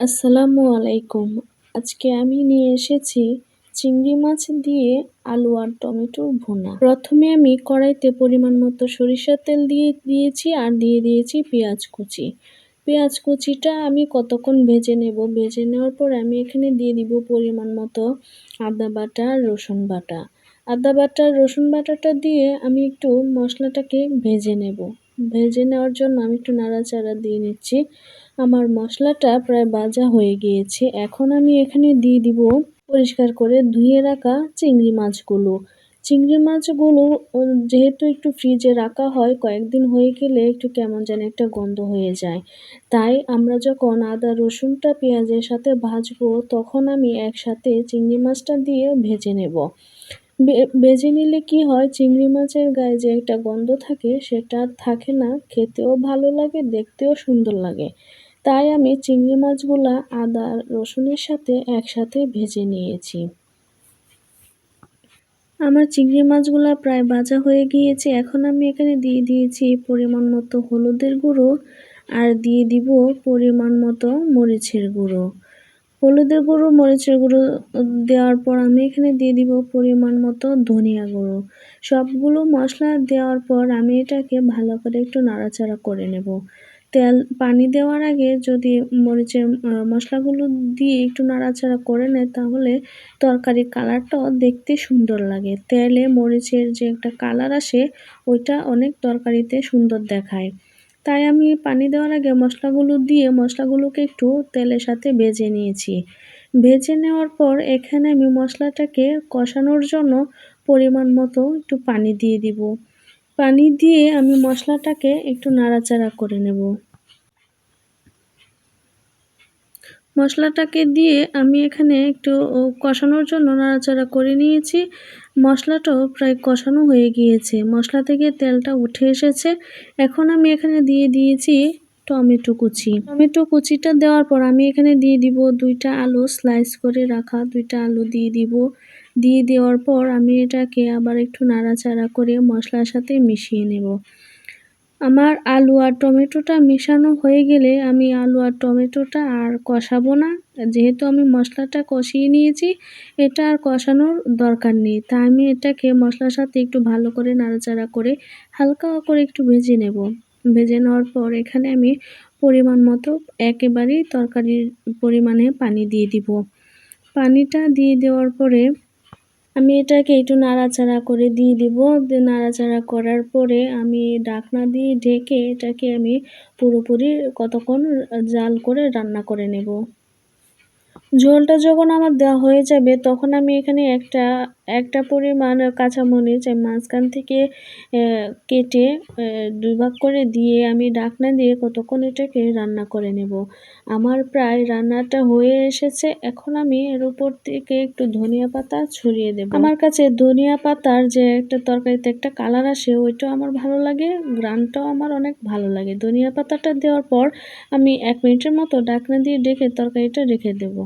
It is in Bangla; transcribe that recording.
আসসালামু আলাইকুম। আজকে আমি নিয়ে এসেছি চিংড়ি মাছ দিয়ে আলু আর টমেটো ভুনা। প্রথমে আমি কড়াইতে পরিমাণ মতো সরিষার তেল দিয়ে দিয়েছি আর দিয়ে দিয়েছি পেঁয়াজ কুচি। পেঁয়াজ কুচিটা আমি কতক্ষণ ভেজে নেব? ভেজে নেওয়ার পর আমি এখানে দিয়ে দিব পরিমাণ মতো আদা বাটা রসুন বাটা। আদা বাটা রসুন বাটাটা দিয়ে আমি একটু মশলাটাকে ভেজে নেব। ভেজে নেওয়ার জন্য আমি একটু নাড়াচাড়া দিয়ে নিচ্ছি। আমার মশলাটা প্রায় ভাজা হয়ে গিয়েছে। এখন আমি এখানে দিয়ে দিব পরিষ্কার করে ধুয়ে রাখা চিংড়ি মাছগুলো। চিংড়ি মাছগুলো যেহেতু একটু ফ্রিজে রাখা হয়, কয়েকদিন হয়ে গেলে একটু কেমন যেন একটা গন্ধ হয়ে যায়। তাই আমরা যখন আদা, রসুনটা পেঁয়াজের সাথে ভাজবো, তখন আমি একসাথে চিংড়ি মাছটা দিয়ে ভেজে নেব। ভেজে নিলে কি হয়? চিংড়ি মাছের গায়ে যে একটা গন্ধ থাকে, সেটা থাকে না। খেতেও ভালো লাগে, দেখতেও সুন্দর লাগে। তাই আমি চিংড়ি মাছগুলা আদা, রসুনের সাথে একসাথে ভেজে নিয়েছি। আমার চিংড়ি মাছগুলা প্রায় ভাজা হয়ে গিয়েছে। এখন আমি এখানে দিয়ে দিয়েছি পরিমাণ মতো হলুদের গুঁড়ো আর দিয়ে দিব পরিমাণ মতো মরিচের গুঁড়ো। হলুদের গুঁড়ো, মরিচের গুঁড়ো দেওয়ার পর আমি এখানে দিয়ে দিব পরিমাণ মতো ধনিয়া গুঁড়ো। সবগুলো মশলা দেওয়ার পর আমি এটাকে ভালো করে একটু নাড়াচাড়া করে নেব। তেল, পানি দেওয়ার আগে যদি মরিচের মশলাগুলো দিয়ে একটু নাড়াচাড়া করে নেয়, তাহলে তরকারির কালারটাও দেখতে সুন্দর লাগে। তেলে মরিচের যে একটা কালার আসে, ওইটা অনেক তরকারিতে সুন্দর দেখায়। তাই আমি পানি দেওয়ার আগে মশলাগুলো দিয়ে মশলাগুলোকে একটু তেলের সাথে ভেজে নিয়েছি। ভেজে নেওয়ার পর এখানে আমি মশলাটাকে কষানোর জন্য পরিমাণ মতো একটু পানি দিয়ে দিব। পানি দিয়ে আমি মশলাটাকে একটু নাড়াচাড়া করে নেব। মশলাটাকে দিয়ে আমি এখানে একটু কষানোর জন্য নাড়াচাড়া করে নিয়েছি। মশলাটাও প্রায় কষানো হয়ে গিয়েছে। মশলা থেকে তেলটা উঠে এসেছে। এখন আমি এখানে দিয়ে দিয়েছি টমেটো কুচি। টমেটো কুচিটা দেওয়ার পর আমি এখানে দিয়ে দিব দুইটা আলু স্লাইস করে রাখা, দুইটা আলু দিয়ে দিব। দিয়ে দেওয়ার পর আমি এটাকে আবার একটু নাড়াচাড়া করে মশলার সাথে মিশিয়ে নেব। আমার আলু আর টমেটোটা মেশানো হয়ে গেলে আমি আলু আর টমেটোটা আর কষাবো না। যেহেতু আমি মশলাটা কষিয়ে নিয়েছি, এটা আর কষানোর দরকার নেই। তাই আমি এটাকে মশলার সাথে একটু ভালো করে নাড়াচাড়া করে হালকা করে একটু ভেজে নেব। ভেজে নেওয়ার পর এখানে আমি পরিমাণ মতো একেবারেই তরকারির পরিমাণে পানি দিয়ে দিব। পানিটা দিয়ে দেওয়ার পরে আমি এটাকে একটু নাড়াচাড়া করে দিয়ে দিব। নাড়াচাড়া করার পরে আমি ডাকনা দিয়ে ঢেকে এটাকে আমি পুরোপুরি কতক্ষণ জাল করে রান্না করে নেব। ঝোলটা যখন আমার দেওয়া হয়ে যাবে, তখন আমি এখানে একটা একটা পরিমাণ কাঁচামরিচ মাঝখান থেকে কেটে দুই ভাগ করে দিয়ে আমি ডাকনা দিয়ে কতক্ষণ এটাকে রান্না করে নেব। আমার প্রায় রান্নাটা হয়ে এসেছে। এখন আমি এর উপর থেকে একটু ধনিয়া পাতা ছড়িয়ে দেব। আমার কাছে ধনিয়া পাতার যে একটা তরকারিতে একটা কালার আসে, ওইটাও আমার ভালো লাগে, গ্রানটাও আমার অনেক ভালো লাগে। ধনিয়া পাতাটা দেওয়ার পর আমি এক মিনিটের মতো ডাকনা দিয়ে ডেকে তরকারিটা রেখে দেবো।